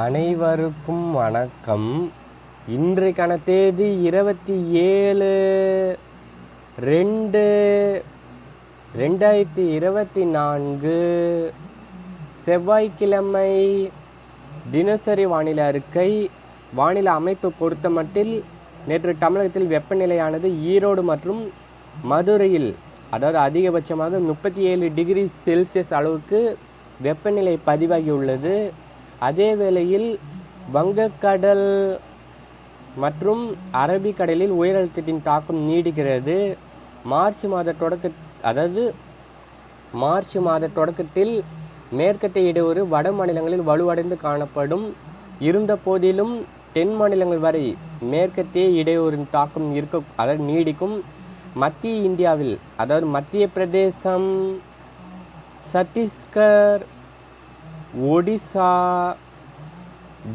அனைவருக்கும் வணக்கம். இன்றைக்கான தேதி இருபத்தி ஏழு ரெண்டு ரெண்டாயிரத்தி இருபத்தி நான்கு. செவ்வாய்க்கிழமை தினசரி வானிலை அறிக்கை. வானிலை அமைப்பு பொறுத்தமட்டில் நேற்று தமிழகத்தில் வெப்பநிலையானது ஈரோடு மற்றும் மதுரையில் அதாவது அதிகபட்சமாக முப்பத்தி ஏழு டிகிரி செல்சியஸ் அளவுக்கு வெப்பநிலை பதிவாகியுள்ளது. அதே வேளையில் வங்கக்கடல் மற்றும் அரபிக்கடலில் உயரழுத்தத்தின் தாக்கம் நீடிக்கிறது. மார்ச் மாத தொடக்க அதாவது மார்ச் மாத தொடக்கத்தில் மேற்கத்திய இடையூறு வட மாநிலங்களில் வலுவடைந்து காணப்படும். இருந்த போதிலும் தென் மாநிலங்கள் வரை மேற்கத்திய இடையூறின் தாக்கம் இருக்க அதாவது நீடிக்கும். மத்திய இந்தியாவில் அதாவது மத்திய பிரதேசம் சத்தீஸ்கர் ஒடிசா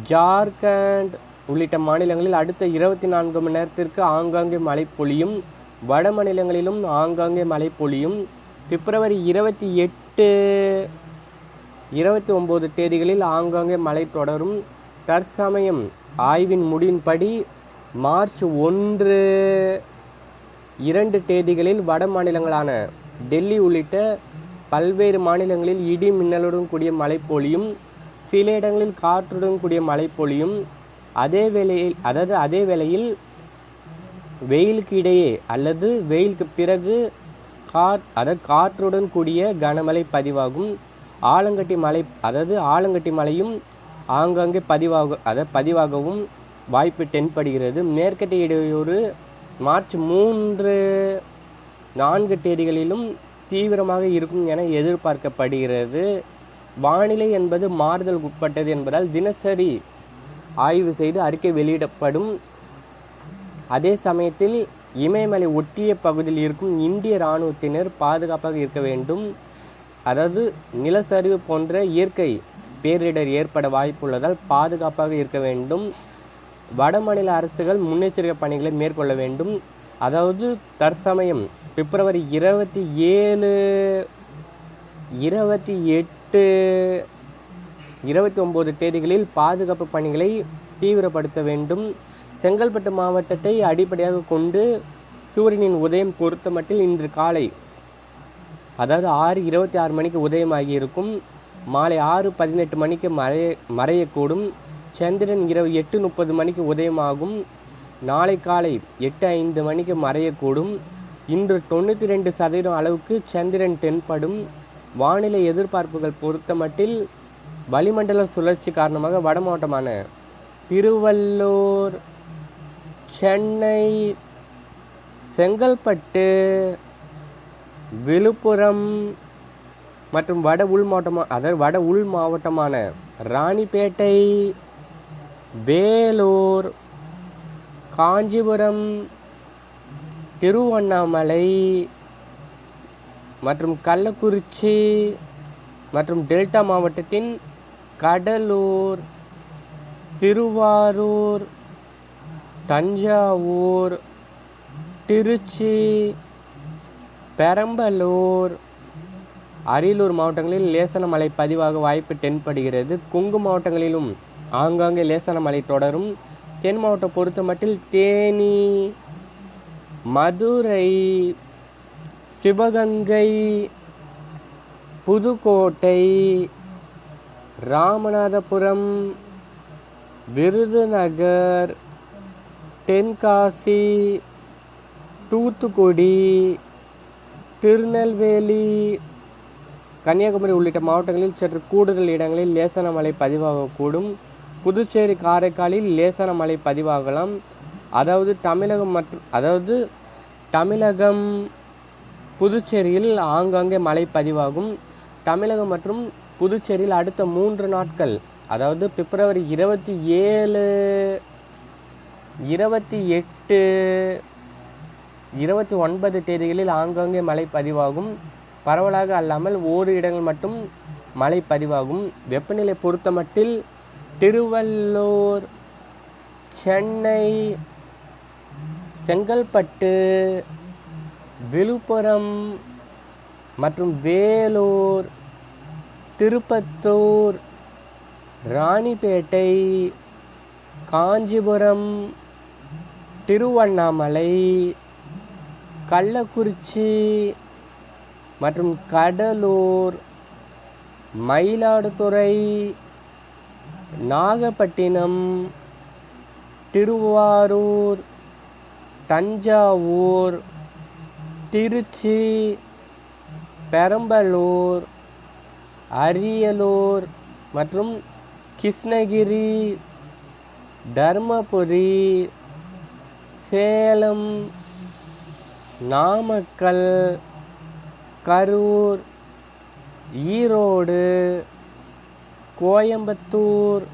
ஜார்க்கண்ட் உள்ளிட்ட மாநிலங்களில் அடுத்த இருபத்தி நான்கு மணி நேரத்திற்கு ஆங்காங்கே மழை பொழியும். வட மாநிலங்களிலும் ஆங்காங்கே மழை பொழியும். பிப்ரவரி இருபத்தி எட்டு இருபத்தி ஒம்பது தேதிகளில் ஆங்காங்கே மழை தொடரும். தற்சமயம் ஆய்வின் முடிவின்படி மார்ச் ஒன்று இரண்டு தேதிகளில் வட மாநிலங்களான டெல்லி உள்ளிட்ட பல்வேறு மாநிலங்களில் இடி மின்னலுடன் கூடிய மழை பொழியும் சில இடங்களில் காற்றுடன் கூடிய மழை பொழியும் அதே வேளையில் அதாவது அதே வேளையில் வெயிலுக்கு இடையே அல்லது வெயிலுக்கு பிறகு காற் அதாவது காற்றுடன் கூடிய கனமழை பதிவாகும். ஆலங்கட்டி மலை அதாவது ஆலங்கட்டி மலையும் ஆங்காங்கே பதிவாக அதாவது பதிவாகவும் வாய்ப்பு தென்படுகிறது. மேற்கட்ட இடையூறு மார்ச் மூன்று நான்கு தேதிகளிலும் தீவிரமாக இருக்கும் என எதிர்பார்க்கப்படுகிறது. வானிலை என்பது மாறுதல் உட்பட்டது என்பதால் தினசரி ஆய்வு செய்து அறிக்கை வெளியிடப்படும். அதே சமயத்தில் இமயமலை ஒட்டிய பகுதியில் இருக்கும் இந்திய இராணுவத்தினர் பாதுகாப்பாக இருக்க வேண்டும். அதாவது நிலச்சரிவு போன்ற இயற்கை பேரிடர் ஏற்பட வாய்ப்புள்ளதால் பாதுகாப்பாக இருக்க வேண்டும். வடமாநில அரசுகள் முன்னெச்சரிக்கை பணிகளை மேற்கொள்ள வேண்டும். அதாவது தற்சமயம் பிப்ரவரி இருபத்தி ஏழு இருபத்தி எட்டு இருபத்தி ஒம்பது தேதிகளில் பாதுகாப்பு பணிகளை தீவிரப்படுத்த வேண்டும். செங்கல்பட்டு மாவட்டத்தை அடிப்படையாக கொண்டு சூரியனின் உதயம் பொறுத்தமட்டில் இன்று காலை அதாவது ஆறு இருபத்தி ஆறு மணிக்கு உதயமாகி இருக்கும். மாலை ஆறு பதினெட்டு மணிக்கு மறைய மறையக்கூடும். சந்திரன் இரவு எட்டு முப்பது மணிக்கு உதயமாகும். நாளை காலை எட்டு ஐந்து மணிக்கு மறையக்கூடும். இன்று தொண்ணூற்றி ரெண்டு சதவீதம் அளவுக்கு சந்திரன் தென்படும். வானிலை எதிர்பார்ப்புகள் பொறுத்தமட்டில் வளிமண்டல சுழற்சி காரணமாக வட மாவட்டமான திருவள்ளூர் சென்னை செங்கல்பட்டு விழுப்புரம் மற்றும் வட உள் மாவட்டமாக அதாவது வட உள் மாவட்டமான ராணிப்பேட்டை வேலூர் காஞ்சிபுரம் திருவண்ணாமலை மற்றும் கள்ளக்குறிச்சி மற்றும் டெல்டா மாவட்டத்தின் கடலூர் திருவாரூர் தஞ்சாவூர் திருச்சி பெரம்பலூர் அரியலூர் மாவட்டங்களில் லேசன மழை பதிவாக வாய்ப்பு தென்படுகிறது. கொங்கு மாவட்டங்களிலும் ஆங்காங்கே லேசன மழை தொடரும். தென் மாவட்டம் பொறுத்த மட்டில் தேனி மதுரை சிவகங்கை புதுக்கோட்டை ராமநாதபுரம் விருதுநகர் தென்காசி தூத்துக்குடி திருநெல்வேலி கன்னியாகுமரி உள்ளிட்ட மாவட்டங்களில் சற்று கூடுதல் இடங்களில் லேசன மழை பதிவாகக்கூடும். புதுச்சேரி காரைக்காலில் லேசான மழை பதிவாகலாம். அதாவது தமிழகம் மற்றும் அதாவது தமிழகம் புதுச்சேரியில் ஆங்காங்கே மழை பதிவாகும். தமிழகம் மற்றும் புதுச்சேரியில் அடுத்த மூன்று நாட்கள் அதாவது பிப்ரவரி இருபத்தி ஏழு இருபத்தி எட்டு இருபத்தி ஒன்பது தேதிகளில் ஆங்காங்கே மழை பதிவாகும். பரவலாக அல்லாமல் ஓரு இடங்கள் மட்டும் மழை பதிவாகும். வெப்பநிலை பொறுத்தமட்டில் திருவள்ளூர் சென்னை செங்கல்பட்டு விழுப்புரம் மற்றும் வேலூர் திருப்பத்தூர் ராணிப்பேட்டை காஞ்சிபுரம் திருவண்ணாமலை கள்ளக்குறிச்சி மற்றும் கடலூர் மயிலாடுதுறை நாகப்பட்டினம் திருவாரூர் தஞ்சாவூர் திருச்சி பெரம்பலூர் அரியலூர் மற்றும் கிருஷ்ணகிரி தர்மபுரி சேலம் நாமக்கல் கரூர் ஈரோடு கோயம்புத்தூர்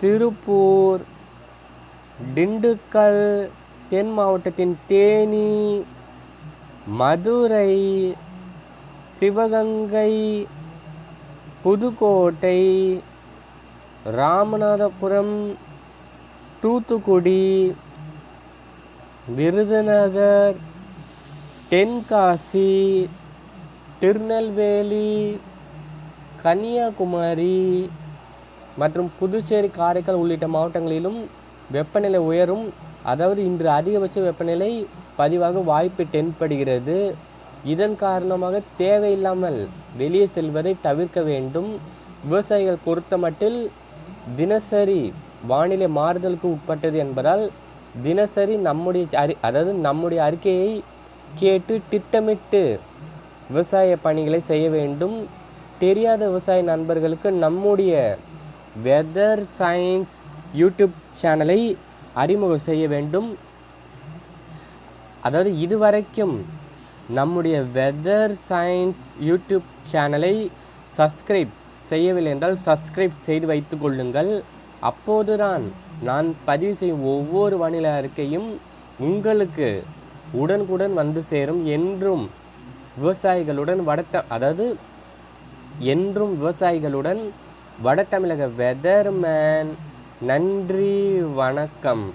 திருப்பூர் திண்டுக்கல் தென் மாவட்டத்தின் தேனி மதுரை சிவகங்கை புதுக்கோட்டை ராமநாதபுரம் தூத்துக்குடி விருதுநகர் தென்காசி திருநெல்வேலி கன்னியாகுமரி மற்றும் புதுச்சேரி காரைக்கால் உள்ளிட்ட மாவட்டங்களிலும் வெப்பநிலை உயரும். அதாவது இன்று அதிகபட்ச வெப்பநிலை பதிவாக வாய்ப்பு தென்படுகிறது. இதன் காரணமாக தேவையில்லாமல் வெளியே செல்வதை தவிர்க்க வேண்டும். விவசாயிகள் பொறுத்தமட்டில் தினசரி வானிலை மாறுதலுக்கு உட்பட்டது என்பதால் தினசரி நம்முடைய அறி அதாவது நம்முடைய அறிக்கையை கேட்டு திட்டமிட்டு விவசாய பணிகளை செய்ய வேண்டும். தெரியாத விவசாய நண்பர்களுக்கு நம்முடைய வெதர் சயின்ஸ் யூடியூப் சேனலை அறிமுகம் செய்ய வேண்டும். அதாவது இதுவரைக்கும் நம்முடைய வெதர் சயின்ஸ் யூடியூப் சேனலை சப்ஸ்கிரைப் செய்யவில்லை என்றால் சப்ஸ்கிரைப் செய்து வைத்து கொள்ளுங்கள். அப்போதுதான் நான் பதிவு செய்யும் ஒவ்வொரு வானிலை அறிக்கையும் உங்களுக்கு உடனுக்குடன் வந்து சேரும் என்றும் விவசாயிகளுடன் வடத்த அதாவது என்றும் விவசாயிகளுடன் வட தமிழக வெதர்மேன் நன்றி வணக்கம்.